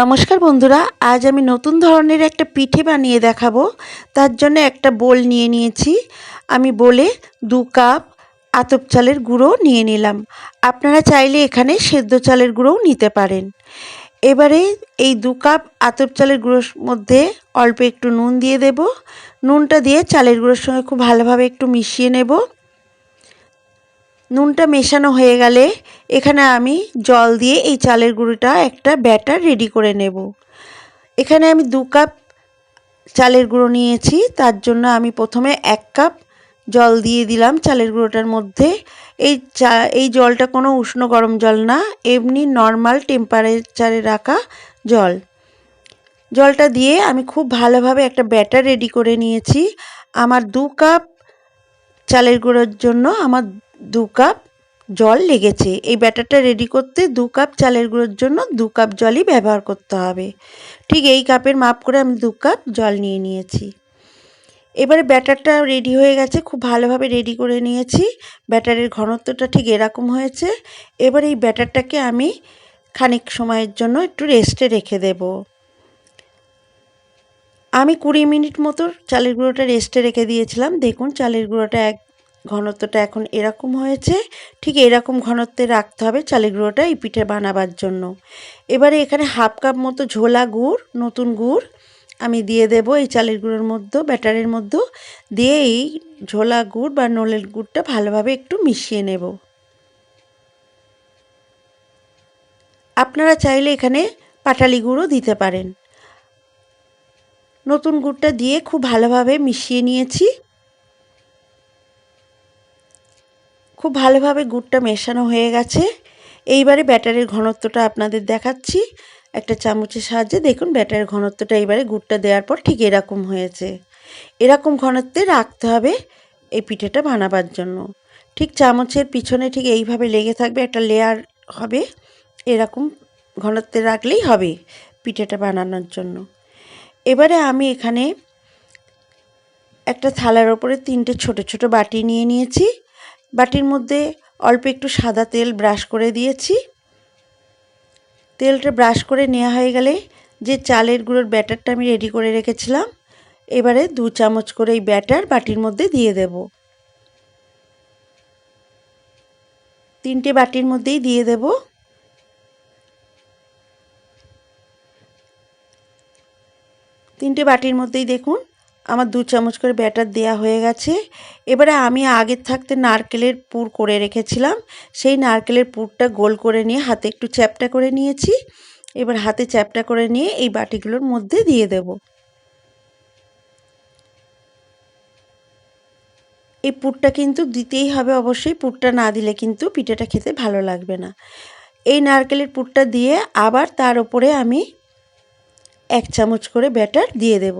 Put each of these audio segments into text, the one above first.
নমস্কার বন্ধুরা, আজ আমি নতুন ধরনের একটা পিঠে বানিয়ে দেখাবো। তার জন্য একটা বোল নিয়ে নিয়েছি। আমি বলে দু কাপ আতপ চালের গুঁড়ো নিয়ে নিলাম। আপনারা চাইলে এখানে সেদ্ধ চালের গুঁড়োও নিতে পারেন। এবারে এই দু কাপ আতপ চালের গুঁড়োর মধ্যে অল্প একটু নুন দিয়ে দেব। নুনটা দিয়ে চালের গুঁড়োর সঙ্গে খুব ভালোভাবে একটু মিশিয়ে নেব। নুনটা মেশানো হয়ে গেলে এখানে আমি জল দিয়ে এই চালের গুঁড়োটা একটা ব্যাটার রেডি করে নেব। এখানে আমি দু কাপ চালের গুঁড়ো নিয়েছি, তার জন্য আমি প্রথমে এক কাপ জল দিয়ে দিলাম চালের গুঁড়োটার মধ্যে। এই চা, এই জলটা কোনো উষ্ণ গরম জল না, এমনি নর্মাল টেম্পারেচারে রাখা জল। জলটা দিয়ে আমি খুব ভালোভাবে একটা ব্যাটার রেডি করে নিয়েছি। আমার দু কাপ চালের গুঁড়োর জন্য আমার দু কাপ জল লেগেছে। এই ব্যাটারটা রেডি করতে দু কাপ চালের গুঁড়োর জন্য দু কাপ জলই ব্যবহার করতে হবে। ঠিক এই কাপের মাপ করে আমি দু কাপ জল নিয়ে নিয়েছি। এবারে ব্যাটারটা রেডি হয়ে গেছে, খুব ভালোভাবে রেডি করে নিয়েছি। ব্যাটারের ঘনত্বটা ঠিক এরকম হয়েছে। এবার এই ব্যাটারটাকে আমি খানিক সময়ের জন্য একটু রেস্টে রেখে দেব। আমি কুড়ি মিনিট মতো চালের গুঁড়োটা রেস্টে রেখে দিয়েছিলাম। দেখুন চালের গুঁড়োটা এক ঘনত্বটা এখন এরকম হয়েছে, ঠিক এরকম ঘনত্বে রাখতে হবে চালের গুঁড়োটা এই পিঠে বানাবার জন্য। এবারে এখানে হাফ কাপ মতো ঝোলা গুড়, নতুন গুড় আমি দিয়ে দেব এই চালের গুঁড়োর মধ্যে, ব্যাটারের মধ্যে। দিয়ে এই ঝোলা গুড় বা নলের গুড়টা ভালোভাবে একটু মিশিয়ে নেব। আপনারা চাইলে এখানে পাটালি গুঁড়ো দিতে পারেন। নতুন গুড়টা দিয়ে খুব ভালোভাবে মিশিয়ে নিয়েছি। খুব ভালোভাবে গুড়টা মেশানো হয়ে গেছে। এইবারে ব্যাটারের ঘনত্বটা আপনাদের দেখাচ্ছি। একটা চামচের সাহায্যে দেখুন ব্যাটারের ঘনত্বটা এইবারে গুড়টা দেওয়ার পর ঠিক এরকম হয়েছে। এরকম ঘনত্বে রাখতে হবে এই পিঠেটা বানাবার জন্য। ঠিক চামচের পিছনে ঠিক এইভাবে লেগে থাকবে একটা লেয়ার হবে। এরকম ঘনত্বে রাখলেই হবে পিঠেটা বানানোর জন্য। এবারে আমি এখানে একটা থালার ওপরে তিনটে ছোট ছোট বাটি নিয়ে নিয়েছি। বাটির মধ্যে অল্প একটু সাদা তেল ব্রাশ করে দিয়েছি। তেলটা ব্রাশ করে নেওয়া হয়ে গেলে যে চালের গুঁড়োর ব্যাটারটা আমি রেডি করে রেখেছিলাম, এবারে দু চামচ করে এই ব্যাটার বাটির মধ্যে দিয়ে দেব। তিনটে বাটির মধ্যেই দিয়ে দেব। তিনটে বাটির মধ্যেই দেখুন আমার দু চামচ করে ব্যাটার দেয়া হয়ে গেছে। এবারে আমি আগের থাকতে নারকেলের পুর করে রেখেছিলাম। সেই নারকেলের পুরটা গোল করে নিয়ে হাতে একটু চ্যাপটা করে নিয়েছি। এবার হাতে চ্যাপটা করে নিয়ে এই বাটিগুলোর মধ্যে দিয়ে দেব। এই পুরটা কিন্তু দিতেই হবে অবশ্যই। পুরটা না দিলে কিন্তু পিঠেটা খেতে ভালো লাগবে না। এই নারকেলের পুরটা দিয়ে আবার তার উপরে আমি এক চামচ করে ব্যাটার দিয়ে দেব।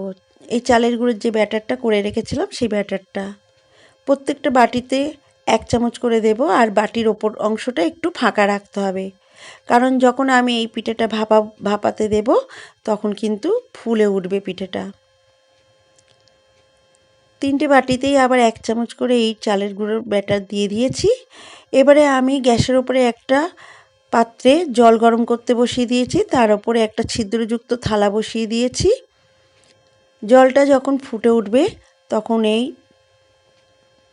এই চালের গুঁড়োর যে ব্যাটারটা করে রেখেছিলাম, সেই ব্যাটারটা প্রত্যেকটা বাটিতে এক চামচ করে দেব আর বাটির ওপর অংশটা একটু ফাঁকা রাখতে হবে। কারণ যখন আমি এই পিঠেটা ভাপা, ভাপাতে দেব, তখন কিন্তু ফুলে উঠবে পিঠেটা। তিনটে বাটিতেই আবার এক চামচ করে এই চালের গুঁড়োর ব্যাটার দিয়ে দিয়েছি। এবারে আমি গ্যাসের ওপরে একটা পাত্রে জল গরম করতে বসিয়ে দিয়েছি, তার ওপরে একটা ছিদ্রযুক্ত থালা বসিয়ে দিয়েছি। জলটা যখন ফুটে উঠবে, তখন এই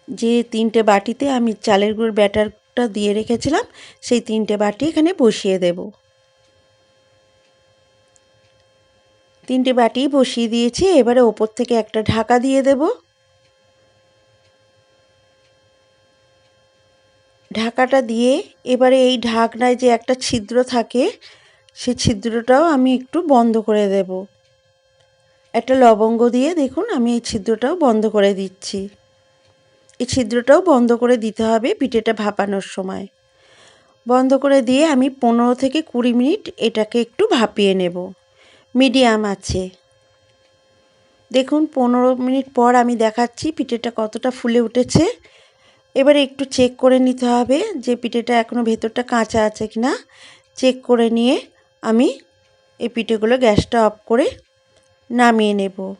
যে তিনটে বাটিতে আমি চালের গুঁড়োর ব্যাটারটা দিয়ে রেখেছিলাম, সেই তিনটে বাটি এখানে বসিয়ে দেব। তিনটে বাটি বসিয়ে দিয়েছি, এবারে ওপর থেকে একটা ঢাকা দিয়ে দেব। ঢাকাটা দিয়ে এবারে এই ঢাকনায় যে একটা ছিদ্র থাকে সেই ছিদ্রটাও আমি একটু বন্ধ করে দেবো। একটা লবঙ্গ দিয়ে দেখুন, আমি এই ছিদ্রটাও বন্ধ করে দিচ্ছি। এই ছিদ্রটাও বন্ধ করে দিতে হবে পিঠেটা ভাপানোর সময়। বন্ধ করে দিয়ে আমি পনেরো থেকে কুড়ি মিনিট এটাকে একটু ভাপিয়ে নেব। মিডিয়াম আছে। দেখুন, পনেরো মিনিট পর আমি দেখাচ্ছি পিঠেটা কতটা ফুলে উঠেছে। এবারে একটু চেক করে নিতে হবে যে পিঠেটা এখনও ভেতরটা কাঁচা আছে কি না চেক করে নিয়ে আমি এই পিঠেগুলো গ্যাসটা অফ করে নামিয়ে নেব।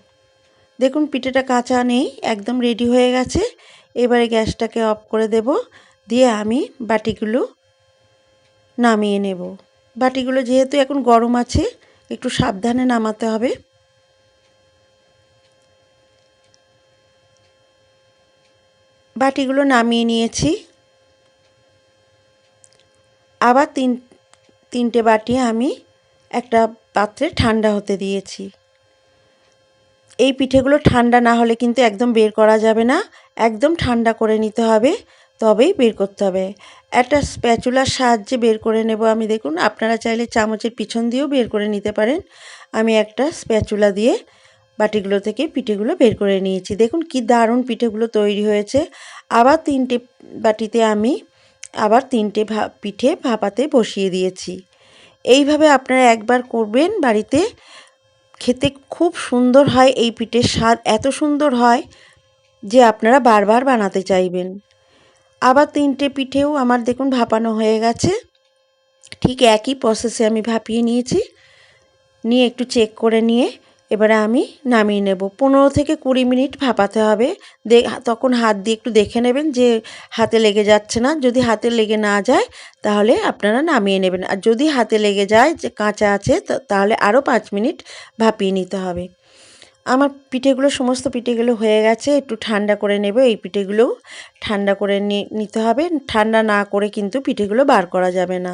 দেখুন, পিঠেটা কাঁচা নেই, একদম রেডি হয়ে গেছে। এবারে গ্যাসটাকে অফ করে দেব। দিয়ে আমি বাটিগুলো নামিয়ে নেব। বাটিগুলো যেহেতু এখন গরম আছে, একটু সাবধানে নামাতে হবে। বাটিগুলো নামিয়ে নিয়েছি। আবার তিন, তিনটে বাটি আমি একটা পাত্রে ঠান্ডা হতে দিয়েছি। এই পিঠেগুলো ঠান্ডা না হলে কিন্তু একদম বের করা যাবে না। একদম ঠান্ডা করে নিতে হবে, তবেই বের করতে হবে। একটা স্প্যাচুলার সাহায্যে বের করে নেব আমি। দেখুন, আপনারা চাইলে চামচের পিছন দিয়েও বের করে নিতে পারেন। আমি একটা স্প্যাচুলা দিয়ে বাটিগুলো থেকে পিঠেগুলো বের করে নিয়েছি। দেখুন, কি দারুণ পিঠেগুলো তৈরি হয়েছে। আবার তিনটে বাটিতে আমি আবার তিনটে পিঠে ভাপাতে বসিয়ে দিয়েছি। এইভাবে আপনারা একবার করবেন বাড়িতে। খেতে খুব সুন্দর হয় এই পিঠের স্বাদ, এত সুন্দর হয় যে আপনারা বারবার বানাতে চাইবেন। আবার তিনটে পিঠেও আমার দেখুন ভাপানো হয়ে গেছে। ঠিক একই প্রসেসে আমি ভাপিয়ে নিয়েছি। নিয়ে একটু চেক করে নিয়ে এবারে আমি নামিয়ে নেব। পনেরো থেকে কুড়ি মিনিট ভাপাতে হবে। তখন হাত দিয়ে একটু দেখে নেবেন যে হাতে লেগে যাচ্ছে না। যদি হাতে লেগে না যায়, তাহলে আপনারা নামিয়ে নেবেন। আর যদি হাতে লেগে যায়, যে কাঁচা আছে তাহলে আরও পাঁচ মিনিট ভাপিয়ে নিতে হবে। আমার পিঠেগুলো, সমস্ত পিঠেগুলো হয়ে গেছে। একটু ঠান্ডা করে নেব। এই পিঠেগুলো ঠান্ডা করে নিতে হবে। ঠান্ডা না করে কিন্তু পিঠেগুলো বার করা যাবে না।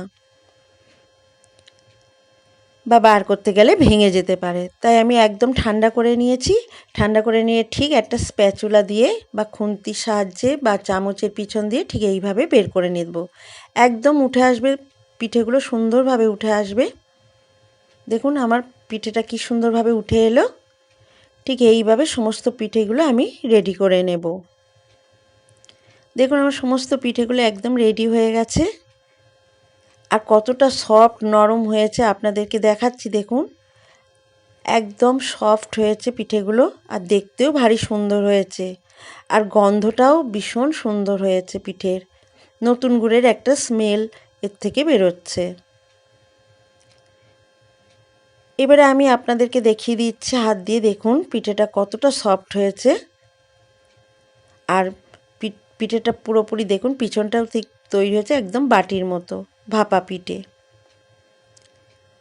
বা বার করতে গেলে ভেঙে যেতে পারে। তাই আমি একদম ঠান্ডা করে নিয়েছি। ঠান্ডা করে নিয়ে ঠিক একটা স্প্যাচুলা দিয়ে বা খুন্তির সাহায্যে বা চামচের পিছন দিয়ে ঠিক এইভাবে বের করে নেব। একদম উঠে আসবে, পিঠেগুলো সুন্দরভাবে উঠে আসবে। দেখুন আমার পিঠেটা কি সুন্দরভাবে উঠে এলো। ঠিক এইভাবে সমস্ত পিঠেগুলো আমি রেডি করে নেব। দেখুন আমার সমস্ত পিঠেগুলো একদম রেডি হয়ে গেছে। আর কতটা সফট নরম হয়েছে আপনাদেরকে দেখাচ্ছি, দেখুন। একদম সফট হয়েছে পিঠেগুলো আর দেখতেও ভারী সুন্দর হয়েছে। আর গন্ধটাও ভীষণ সুন্দর হয়েছে পিঠের। নতুন গুড়ের একটা স্মেল এর থেকে বেরোচ্ছে। এবারে আমি আপনাদেরকে দেখিয়ে দিচ্ছি, হাত দিয়ে দেখুন পিঠেটা কতটা সফট হয়েছে। আর পিঠেটা পুরোপুরি দেখুন, পিছনটাও ঠিক তৈরি হয়েছে একদম বাটির মতো। ভাপা পিঠে।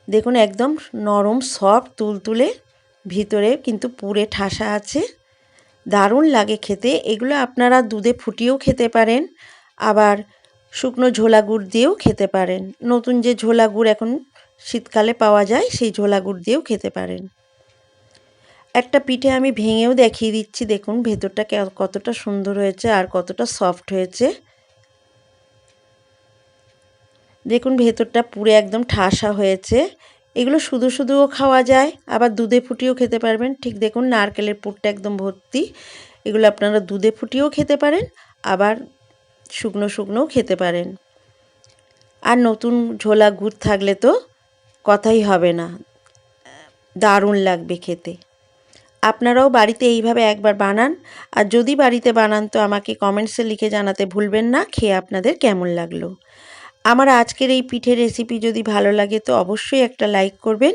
দেখুন একদম নরম সফট তুলতুলে, ভিতরে কিন্তু পুরে ঠাসা আছে। দারুণ লাগে খেতে। এগুলো আপনারা দুধে ফুটিয়েও খেতে পারেন, আবার শুকনো ঝোলা গুড় দিয়েও খেতে পারেন। নতুন যে ঝোলা গুড় এখন শীতকালে পাওয়া যায়, সেই ঝোলা গুড় দিয়েও খেতে পারেন। একটা পিঠে আমি ভেঙেও দেখিয়ে দিচ্ছি, দেখুন ভেতরটা কতটা সুন্দর হয়েছে আর কতটা সফট হয়েছে। দেখুন, ভেতরটা পুরো একদম ঠাসা হয়েছে। এগুলো শুধু শুধুও খাওয়া যায়, আবার দুধে ফুটিয়েও খেতে পারবেন। ঠিক দেখুন, নারকেলের পুরটা একদম ভর্তি। এগুলো আপনারা দুধে ফুটিয়েও খেতে পারেন, আবার শুকনো শুকনোও খেতে পারেন। আর নতুন ঝোলা গুড় থাকলে তো কথাই হবে না। দারুণ লাগবে খেতে। আপনারাও বাড়িতে এইভাবে একবার বানান, আর যদি বাড়িতে বানান তো আমাকে কমেন্টসে লিখে জানাতে ভুলবেন না, খেয়ে আপনাদের কেমন লাগল। আমার আজকের এই পিঠের রেসিপি যদি ভালো লাগে তো অবশ্যই একটা লাইক করবেন।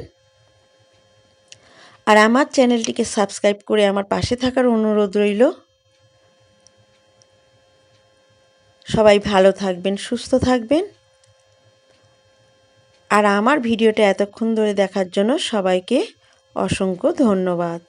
আর আমার চ্যানেলটিকে সাবস্ক্রাইব করে আমার পাশে থাকার অনুরোধ রইল। সবাই ভালো থাকবেন, সুস্থ থাকবেন। আর আমার ভিডিওটা এতক্ষণ ধরে দেখার জন্য সবাইকে অসংখ্য ধন্যবাদ।